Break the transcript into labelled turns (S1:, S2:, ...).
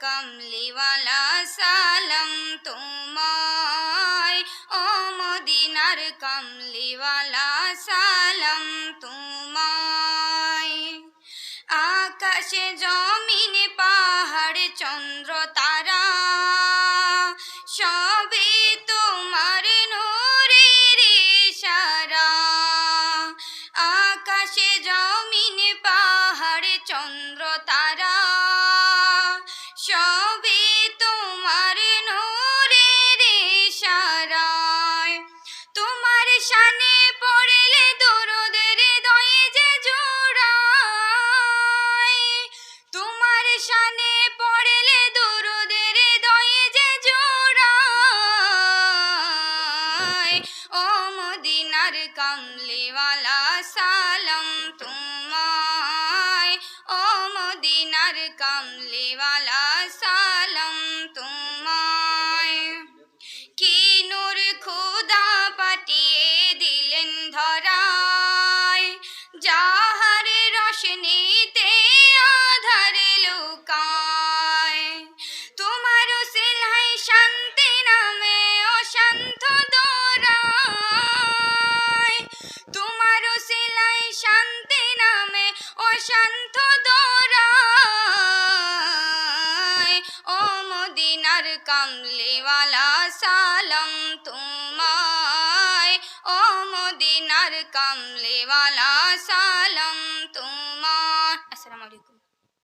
S1: কামলিওয়ালা সালাম তোমায় ও মদিনার কামলিওয়ালা সালাম তোমায় আকাশে জমিনে পাহাড় চন্দ্র তারা সব সবে তোমার রশনীতে আধার লুকায়। তোমার সিলাই শান্তি নামে অশান্ত দোরায়। তোমার সিলাই শান্তি নামে অশান্ত দোরায়। ও মদিনার কামলিওয়ালা, সালাম তোমায়। ও মদিনার কামলি